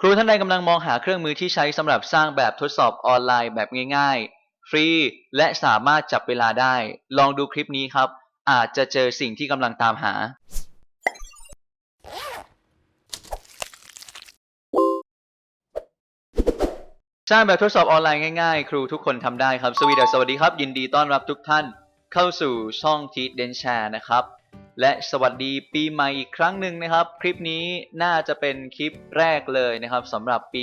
ครูท่านใดกำลังมองหาเครื่องมือที่ใช้สำหรับสร้างแบบทดสอบออนไลน์แบบง่ายๆ ฟรี และสามารถจับเวลาได้ ลองดูคลิปนี้ครับ อาจจะเจอสิ่งที่กำลังตามหา สร้างแบบทดสอบออนไลน์ง่ายๆ ครูทุกคนทำได้ครับ สวีดสสวัสดีครับ ยินดีต้อนรับทุกท่าน เข้าสู่ช่องทีเดนแชร์นะครับ และสวัสดีปีใหม่อีกครั้งหนึ่งนะครับ คลิปนี้น่าจะเป็นคลิปแรกเลยนะครับสำหรับปี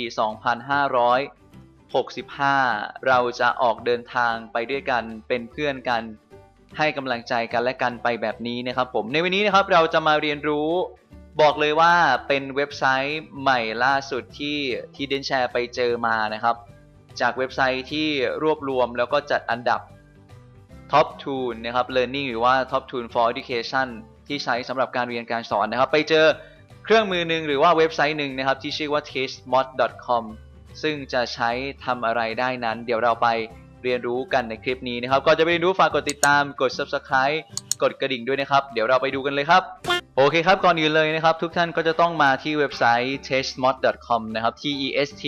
2565 เราจะออกเดินทางไปด้วยกันเป็นเพื่อนกัน ให้กำลังใจกันและกันไปแบบนี้นะครับผมในวันนี้นะครับเราจะมาเรียนรู้บอกเลยว่าเป็นเว็บไซต์ใหม่ล่าสุดที่ที่เดนแชร์ไปเจอมานะครับ จากเว็บไซต์ที่รวบรวมแล้วก็จัดอันดับ Top Tool นะครับ Learning หรือว่า Top Tool for Education ที่ใช้สำหรับการเรียนการสอนนะครับ ไปเจอเครื่องมือหนึ่งหรือว่าเว็บไซต์หนึ่งนะครับ ที่ชื่อว่า testmod.com ซึ่งจะใช้ทำอะไรได้นั้น เดี๋ยวเราไปเรียนรู้กันในคลิปนี้นะครับก่อนจะไปเรียนรู้ฝากกดติดตามกด Subscribe กดกระดิ่งด้วยนะครับ เดี๋ยวเราไปดูกันเลยครับ โอเคครับ ก่อนอื่นเลยนะครับ ทุกท่านก็จะต้องมาที่เว็บไซต์ testmod.com นะครับ t e s t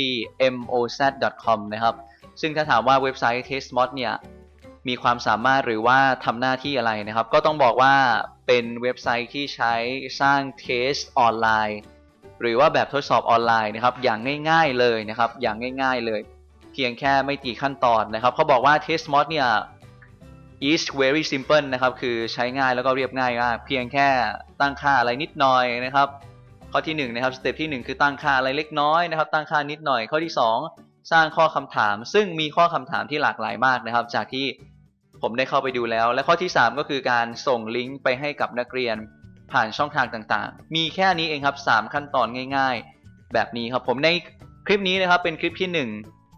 m o z.com นะครับ ซึ่งถ้าถามว่าเว็บไซต์ testmod เนี่ย มีความสามารถหรือว่าทำหน้าที่อะไรนะครับ ก็ต้องบอกว่าเป็นเว็บไซต์ที่ใช้สร้างเทสออนไลน์ หรือว่าแบบทดสอบออนไลน์นะครับ อย่างง่ายๆเลยนะครับ อย่างง่ายๆเลย เพียงแค่ไม่กี่ขั้นตอนนะครับเขาบอกว่า test mod เนี่ย is very simple นะครับ คือใช้ง่ายแล้วก็เรียบง่ายมากเพียงแค่ตั้งค่าอะไรนิดหน่อยนะครับข้อที่1นงนะครับสเต็ปที่ 1 คือตั้งค่าอะไรเล็กน้อยนะครับ ตั้งค่านิดหน่อยข้อที่ 2 สร้างข้อคำถาม ซึ่งมีข้อคำถามที่หลากหลายมากนะครับ จากที่ ผมได้เข้าไปดูแล้ว และข้อที่ 3 ก็คือการส่งลิงก์ไปให้กับนักเรียนผ่านช่องทางต่างๆ มีแค่นี้เองครับ 3 ขั้นตอนง่าย ๆ แบบนี้ครับผมในคลิปนี้นะครับเป็นคลิปที่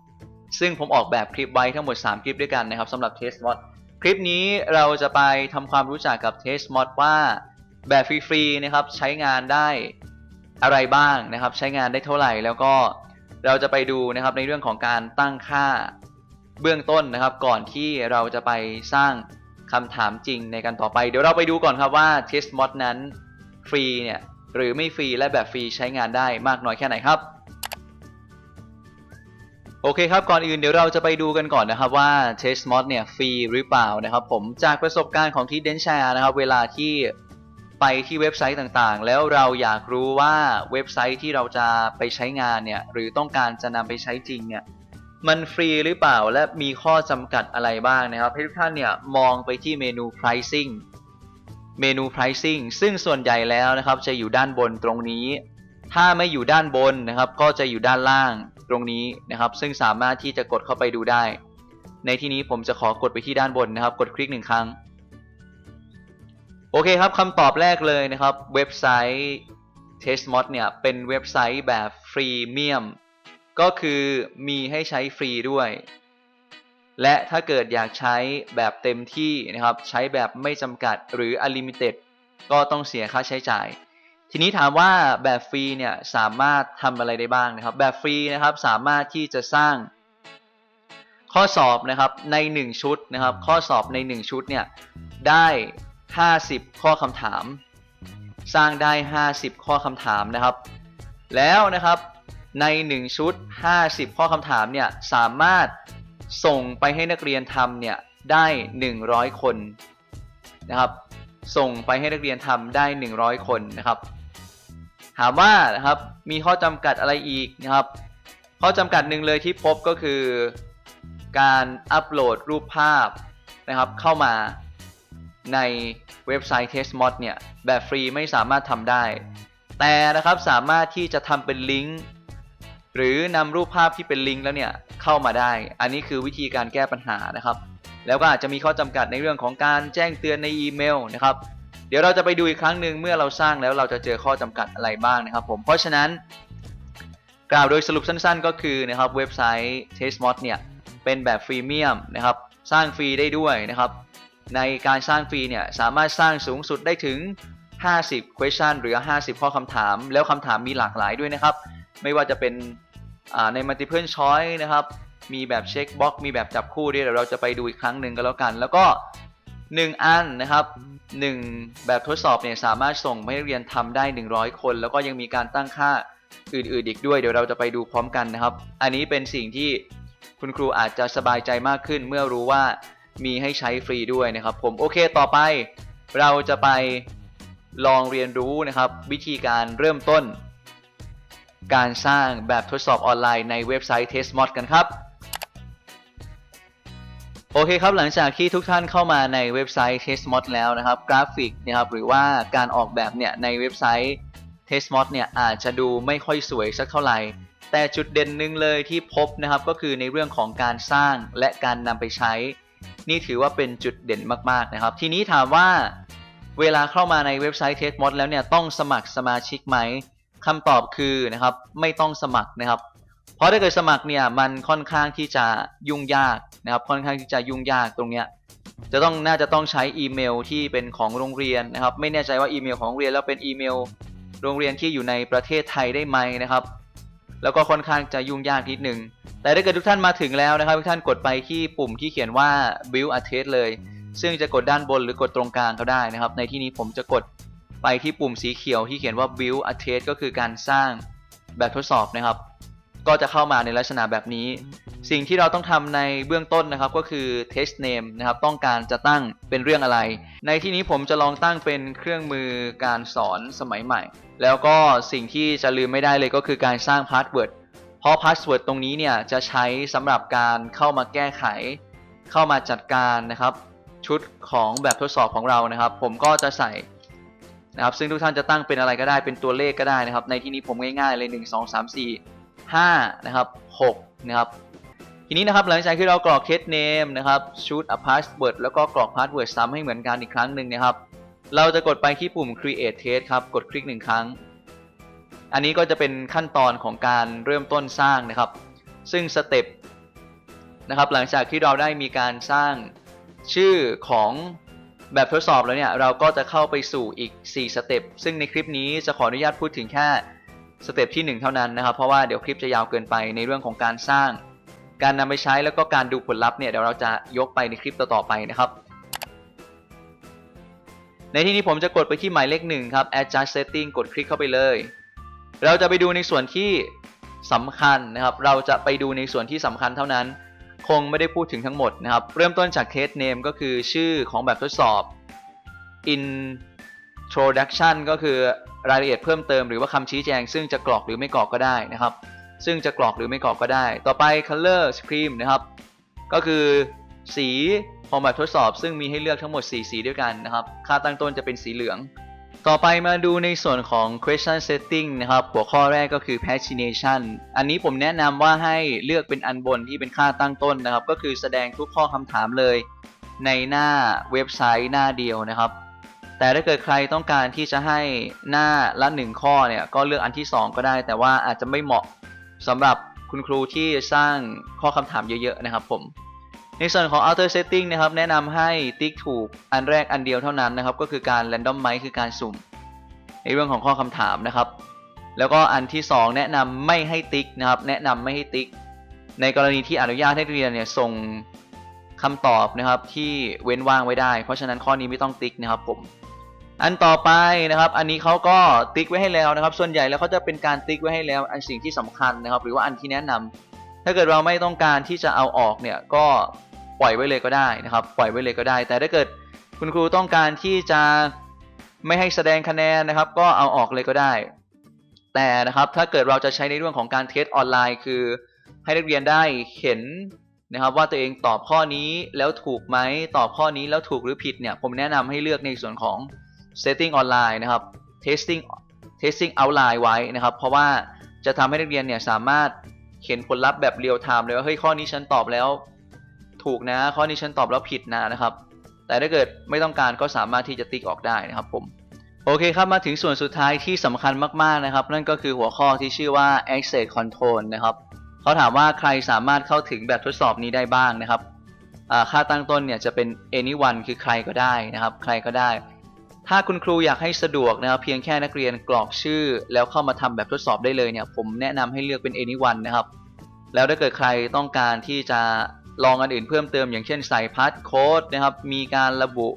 1 ซึ่งผมออกแบบคลิปไว้ทั้งหมด 3 คลิปด้วยกันนะครับสำหรับ Test Mod คลิปนี้เราจะไปทำความรู้จักกับ Test Mod ว่าแบบฟรีๆนะครับใช้งานได้อะไรบ้างนะครับ ใช้งานได้เท่าไหร่แล้วก็เราจะไปดูนะครับในเรื่องของการตั้งค่า เบื้องต้นนะครับ ก่อนที่เราจะไปสร้างคำถามจริงในการต่อไป เดี๋ยวเราไปดูก่อนครับว่า Test Mod นั้นฟรีเนี่ยหรือไม่ฟรีและแบบฟรีใช้งานได้มากน้อยแค่ไหนครับโอเคครับก่อนอื่นเดี๋ยวเราจะไปดูกันก่อนนะครับว่า Test Mod เนี่ยฟรีหรือเปล่านะครับผมจากประสบการณ์ของที่เดนแชร์นะครับเวลาที่ไปที่เว็บไซต์ต่างๆ แล้วเราอยากรู้ว่าเว็บไซต์ที่เราจะไปใช้งานเนี่ยหรือต้องการจะนำไปใช้จริงเนี่ย มันฟรีหรือเปล่าและมีข้อจำกัดอะไรบ้างนะครับ ให้ทุกท่านเนี่ยมองไปที่เมนู pricing เมนู pricing ซึ่งส่วนใหญ่แล้วนะครับจะอยู่ด้านบนตรงนี้ ถ้าไม่อยู่ด้านบนนะครับ ก็จะอยู่ด้านล่างตรงนี้นะครับ ซึ่งสามารถที่จะกดเข้าไปดูได้ ในที่นี้ผมจะขอกดไปที่ด้านบนนะครับ กดคลิกหนึ่งครั้ง โอเคครับคำตอบแรกเลยนะครับ เว็บไซต์ TestMod เนี่ยเป็นเว็บไซต์แบบฟรีเมียม ก็คือมีให้ใช้ฟรีด้วย และถ้าเกิดอยากใช้แบบเต็มที่นะครับ ใช้แบบไม่จำกัดหรือ Unlimited ก็ต้องเสียค่าใช้จ่าย ทีนี้ถามว่าแบบฟรีเนี่ยสามารถทำอะไรได้บ้างนะครับ แบบฟรีนะครับสามารถที่จะสร้างข้อสอบนะครับใน 1 ชุดนะครับ ข้อสอบใน 1 ชุดเนี่ยได้ 50 ข้อคำถาม สร้างได้ 50 ข้อคำถามนะครับ แล้วนะครับ ใน 1 ชุด 50 ข้อคำถามเนี่ยสามารถส่งไปให้นักเรียนทำเนี่ยได้ 100 คนนะครับ ส่งไปให้นักเรียนทำได้ 100 คนนะครับถามว่านะครับมีข้อจำกัดอะไรอีกนะครับ ข้อจำกัดหนึ่งเลยที่พบก็คือ การอัปโหลดรูปภาพนะครับเข้ามาในเว็บไซต์ TestMod เนี่ยแบบฟรีไม่สามารถทำได้ แต่นะครับสามารถที่จะทำเป็นลิงก์ หรือนำรูปภาพที่เป็นลิงก์แล้วเนี่ยเข้ามาได้ อันนี้คือวิธีการแก้ปัญหานะครับ แล้วก็อาจจะมีข้อจำกัดในเรื่องของการแจ้งเตือนในอีเมลนะครับ เดี๋ยวเราจะไปดูอีกครั้งหนึ่งเมื่อเราสร้างแล้วเราจะเจอข้อจำกัดอะไรบ้างนะครับ ผมเพราะฉะนั้น กล่าวโดยสรุปสั้นๆ ก็คือนะครับเว็บไซต์ TestMod เนี่ยเป็นแบบฟรีเมียมนะครับสร้างฟรีได้ด้วยนะครับ ในการสร้างฟรีเนี่ยสามารถสร้างสูงสุดได้ถึง 50 question หรือ 50 ข้อคำถาม แล้วคำถามมีหลากหลายด้วยนะครับ ไม่ว่าจะเป็น ใน multiple choice นะครับ มีแบบเช็คบ็อกมีแบบจับคู่ด้วยเดี๋ยวเราจะไปดูอีกครั้งหนึ่งก็แล้วกัน แล้วก็ 1 อันนะครับ 1 แบบทดสอบเนี่ยสามารถส่งให้เรียนทำได้ 100 คน แล้วก็ยังมีการตั้งค่าอื่นๆอีกด้วย เดี๋ยวเราจะไปดูพร้อมกันนะครับ อันนี้เป็นสิ่งที่คุณครูอาจจะสบายใจมากขึ้น เมื่อรู้ว่ามีให้ใช้ฟรีด้วยนะครับ ผมโอเคต่อไป เราจะไปลองเรียนรู้นะครับ วิธีการเริ่มต้น การสร้างแบบทดสอบออนไลน์ในเว็บไซต์ TestMod กันครับ โอเคครับหลังจากที่ทุกท่านเข้ามาในเว็บไซต์ TestMod แล้วนะครับ กราฟิกนะครับหรือว่าการออกแบบเนี่ยในเว็บไซต์ TestMod เนี่ยอาจจะดูไม่ค่อยสวยสักเท่าไหร่แต่จุดเด่นหนึ่งเลยที่พบนะครับก็คือในเรื่องของการสร้างและการนำไปใช้ นี่ถือว่าเป็นจุดเด่นมากๆนะครับ ทีนี้ถามว่าเวลาเข้ามาในเว็บไซต์ TestMod แล้วเนี่ยต้องสมัครสมาชิกไหม คำตอบคือนะครับไม่ต้องสมัครนะครับ เพราะถ้าเกิดสมัครเนี่ยมันค่อนข้างที่จะยุ่งยากนะครับ ค่อนข้างที่จะยุ่งยากตรงเนี้ยจะต้องน่าจะต้องใช้อีเมลที่เป็นของโรงเรียนนะครับ ไม่แน่ใจว่าอีเมลของโรงเรียนแล้วเป็นอีเมล โรงเรียนที่อยู่ในประเทศไทยได้ไหมนะครับ แล้วก็ค่อนข้างจะยุ่งยากนิดนึง แต่ถ้าเกิดทุกท่านมาถึงแล้วนะครับ ทุกท่านกดไปที่ปุ่มที่เขียนว่า build a test เลย ซึ่งจะกดด้านบนหรือกดตรงกลางก็ได้นะครับ ในที่นี้ผมจะกด ไปที่ปุ่มสีเขียวที่เขียนว่า build a test ก็คือการสร้างแบบทดสอบนะครับ ก็จะเข้ามาในลักษณะแบบนี้ สิ่งที่เราต้องทำในเบื้องต้นนะครับก็คือ test name นะครับ ต้องการจะตั้งเป็นเรื่องอะไร ในที่นี้ผมจะลองตั้งเป็นเครื่องมือการสอนสมัยใหม่ แล้วก็สิ่งที่จะลืมไม่ได้เลยก็คือการสร้าง password เพราะ password ตรงนี้เนี่ยจะใช้สำหรับการเข้ามาแก้ไข เข้ามาจัดการนะครับ ชุดของแบบทดสอบของเรานะครับ ผมก็จะใส่ นะครับซึ่งทุกท่านจะตั้งเป็นอะไรก็ได้เป็นตัวเลขก็ได้นะครับ ในที่นี้ผมง่ายๆเลย 1 2 3 4 5นะครับ6นะครับทีนี้นะครับหลังจากที่เรากรอก case name นะครับ shoot a password แล้วก็กรอก password ซ้ำให้เหมือนกันอีกครั้งหนึ่งนะครับ เราจะกดไปที่ปุ่ม create test ครับกดคลิกหนึ่งครั้ง อันนี้ก็จะเป็นขั้นตอนของการเริ่มต้นสร้างนะครับ ซึ่งสเต็ปนะครับหลังจากที่เราได้มีการสร้างชื่อของ แบบทดสอบแล้วเนี่ยเราก็จะเข้าไปสู่อีก 4 สเต็ปซึ่งในคลิปนี้จะขออนุญาตพูดถึงแค่สเต็ปที่ 1 เท่านั้นนะครับ เพราะว่าเดี๋ยวคลิปจะยาวเกินไปในเรื่องของการสร้าง การนำไปใช้แล้วก็การดูผลลัพธ์เนี่ยเดี๋ยวเราจะยกไปในคลิปต่อๆไปนะครับ ในที่นี้ผมจะกดไปที่หมายเลขหนึ่งครับ adjust setting กดคลิกเข้าไปเลย เราจะไปดูในส่วนที่สำคัญนะครับ เราจะไปดูในส่วนที่สำคัญเท่านั้น คงไม่ได้พูดถึงทั้งหมดนะครับ เริ่มต้นจาก test name ก็คือชื่อของแบบทดสอบ introduction ก็คือรายละเอียดเพิ่มเติมหรือว่าคำชี้แจง ซึ่งจะกรอกหรือไม่กรอกก็ได้นะครับ ซึ่งจะกรอกหรือไม่กรอกก็ได้ ต่อไป color scheme นะครับ ก็คือสีของแบบทดสอบ ซึ่งมีให้เลือกทั้งหมด 4 สีด้วยกันนะครับ ค่าตั้งต้นจะเป็นสีเหลือง ต่อไปมาดูในส่วนของ question setting นะครับ หัวข้อแรกก็คือ pagination อันนี้ผมแนะนำว่าให้เลือกเป็นอันบนที่เป็นค่าตั้งต้นนะครับ ก็คือแสดงทุกข้อคำถามเลย ในหน้าเว็บไซต์หน้าเดียวนะครับ แต่ถ้าเกิดใครต้องการที่จะให้หน้าละหนึ่งข้อเนี่ย ก็เลือกอันที่ 2 ก็ได้ แต่ว่าอาจจะไม่เหมาะสำหรับคุณครูที่สร้างข้อคำถามเยอะๆนะครับผม ในส่วนของ outer setting นะครับแนะนำให้ติ๊กถูกอันแรกอันเดียวเท่านั้นนะครับก็คือการ randomize คือการสุ่ม ในเรื่องของข้อคำถามนะครับ แล้วก็อันที่ 2 แนะนำไม่ให้ติ๊กนะครับแนะนำไม่ให้ติ๊ก ในกรณีที่อนุญาตให้เรียนเนี่ยส่งคำตอบนะครับที่เว้นว่างไว้ได้ เพราะฉะนั้นข้อนี้ไม่ต้องติ๊กนะครับผมอันต่อไปนะครับ อันนี้เขาก็ติ๊กไว้ให้แล้วนะครับ ส่วนใหญ่แล้วเขาจะเป็นการติ๊กไว้ให้แล้ว อันสิ่งที่สำคัญนะครับ หรือว่าอันที่แนะนำถ้าเกิดเราไม่ต้องการที่จะเอาออกเนี่ย ก็ ปล่อยไว้เลยก็ได้นะครับ ปล่อยไว้เลยก็ได้ แต่ถ้าเกิดคุณครูต้องการที่จะไม่ให้แสดงคะแนนนะครับ ก็เอาออกเลยก็ได้ แต่นะครับถ้าเกิดเราจะใช้ในเรื่องของการเทสออนไลน์คือ ให้นักเรียนได้เห็นนะครับว่าตัวเองตอบข้อนี้แล้วถูกไหมตอบข้อนี้แล้วถูกหรือผิดเนี่ยผมแนะนำให้เลือกในส่วนของ setting ออนไลน์นะครับ testing testing outline ไว้นะครับ เพราะว่าจะทำให้นักเรียนเนี่ยสามารถเห็นผลลัพธ์แบบเรียลไทม์เลยว่าเฮ้ยข้อนี้ฉันตอบแล้ว ถูกนะข้อนี้ฉันตอบแล้วผิดนะนะครับ แต่ถ้าเกิดไม่ต้องการก็สามารถที่จะติ๊กออกได้นะครับผมโอเคครับ มาถึงส่วนสุดท้ายที่สำคัญมาก ๆ นะครับ นั่นก็คือหัวข้อที่ชื่อว่า access control นะครับเขาถามว่าใครสามารถเข้าถึงแบบทดสอบนี้ได้บ้างนะครับค่าตั้งต้นเนี่ยจะเป็น anyone คือใครก็ได้นะครับ ใครก็ได้ ถ้าคุณครูอยากให้สะดวกนะครับ เพียงแค่นักเรียนกรอกชื่อ แล้วเข้ามาทำแบบทดสอบได้เลยเนี่ย ผมแนะนำให้เลือกเป็น anyone นะครับ แล้วถ้าเกิดใครต้องการที่จะ ลองอันอื่นเพิ่มเติมอย่างเช่นใส่พาสโค้ดนะครับ มีการระบุ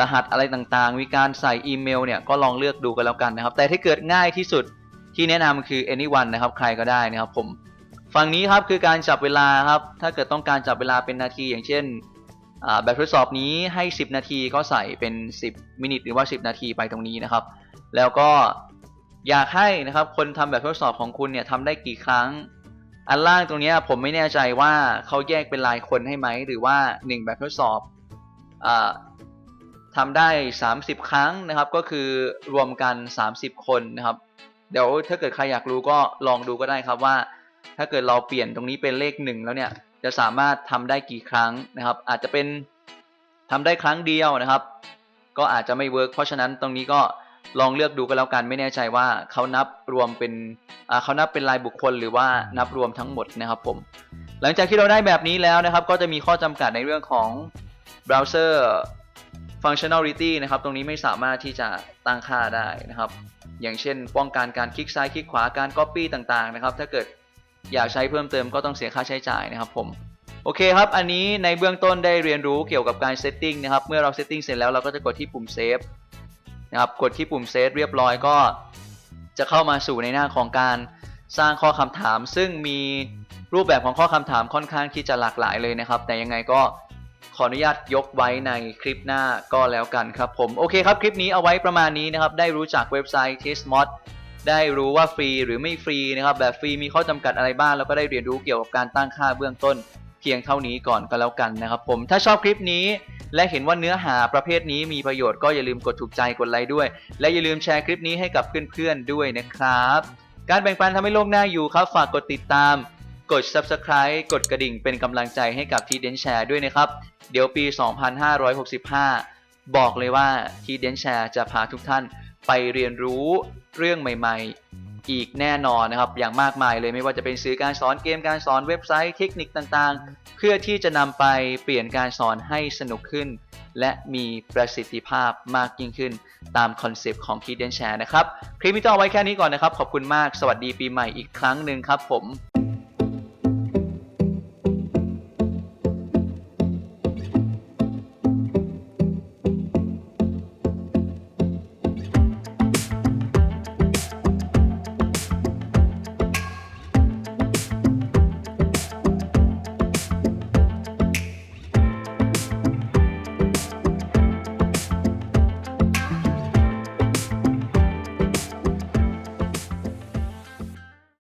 รหัสอะไรต่างๆ มีการใส่อีเมลเนี่ยก็ลองเลือกดูกันแล้วกันนะครับ แต่ถ้าเกิดง่ายที่สุดที่แนะนำคือ anyone นะครับ ใครก็ได้นะครับผม ฝั่งนี้ครับคือการจับเวลาครับ ถ้าเกิดต้องการจับเวลาเป็นนาทีอย่างเช่นแบบทดสอบนี้ให้ 10 นาทีก็ใส่เป็น 10 มินิหรือว่า 10 นาทีไปตรงนี้นะครับ แล้วก็อยากให้นะครับคนทำแบบทดสอบของคุณเนี่ยทำได้กี่ครั้ง อันล่างตรงนี้ผมไม่แน่ใจว่าเขาแยกเป็นรายคนให้ไหม หรือว่า 1 แบบทดสอบอทำได้ 30 ครั้งนะครับ ก็คือรวมกัน 30 คนนะครับ เดี๋ยวถ้าเกิดใครอยากรู้ก็ลองดูก็ได้ครับว่า ถ้าเกิดเราเปลี่ยนตรงนี้เป็นเลขหนึ่งแล้วเนี่ยจะสามารถทำได้กี่ครั้งนะครับ อาจจะเป็นทำได้ครั้งเดียวนะครับ ก็อาจจะไม่เวิร์กเพราะฉะนั้นตรงนี้ก็ ลองเลือกดูก็แล้วกันไม่แน่ใจว่าเขานับรวมเป็นเขานับเป็นรายบุคคล หรือว่านับรวมทั้งหมดนะครับผม หลังจากที่เราได้แบบนี้แล้วนะครับ ก็จะมีข้อจำกัดในเรื่องของ browser functionality นะครับ ตรงนี้ไม่สามารถที่จะตั้งค่าได้นะครับ อย่างเช่น ป้องกันการคลิกซ้ายคลิกขวาการ copy ต่างๆนะครับ ถ้าเกิดอยากใช้เพิ่มเติมก็ต้องเสียค่าใช้จ่ายนะครับผมโอเคครับ อันนี้ในเบื้องต้นได้เรียนรู้เกี่ยวกับการ setting นะครับ เมื่อเรา setting เสร็จแล้วเราก็จะกดที่ปุ่ม save นะครับกดที่ปุ่ม save เรียบร้อยก็ จะเข้ามาสู่ในหน้าของการสร้างข้อคำถาม ซึ่งมีรูปแบบของข้อคำถามค่อนข้างที่จะหลากหลายเลยนะครับ แต่ยังไงก็ขออนุญาตยกไว้ในคลิปหน้าก็แล้วกันครับผม โอเคครับ คลิปนี้เอาไว้ประมาณนี้นะครับ ได้รู้จักเว็บไซต์ TestMod ได้รู้ว่าฟรีหรือไม่ฟรีนะครับ แบบฟรีมีข้อจำกัดอะไรบ้าง แล้วก็ได้เรียนรู้เกี่ยวกับการตั้งค่าเบื้องต้น เพียงเท่านี้ก่อนก็แล้วกันนะครับผมถ้าชอบคลิปนี้ และเห็นว่าเนื้อหาประเภทนี้มีประโยชน์ก็อย่าลืมกดถูกใจกดไลค์ด้วย และอย่าลืมแชร์คลิปนี้ให้กับเพื่อนๆด้วยนะครับ การแบ่งปันทำให้โลกน่าอยู่ครับฝากกดติดตาม กด subscribe กดกระดิ่งเป็นกำลังใจให้กับทีเดนแชร์ด้วยนะครับ เดี๋ยวปี 2565 บอกเลยว่าทีเดนแชร์จะพาทุกท่านไปเรียนรู้เรื่องใหม่ ๆ อีกแน่นอนนะครับอย่างมากมายเลยไม่ว่าจะเป็นสื่อการสอนเกมการสอนเว็บไซต์เทคนิคต่างๆ เพื่อที่จะนำไปเปลี่ยนการสอนให้สนุกขึ้น และมีประสิทธิภาพมากยิ่งขึ้น ตามคอนเซปต์ของ Hidden Share นะครับ คลิปนี้ต้องเอาไว้แค่นี้ก่อนนะครับ ขอบคุณมากสวัสดีปีใหม่อีกครั้งหนึ่งครับผม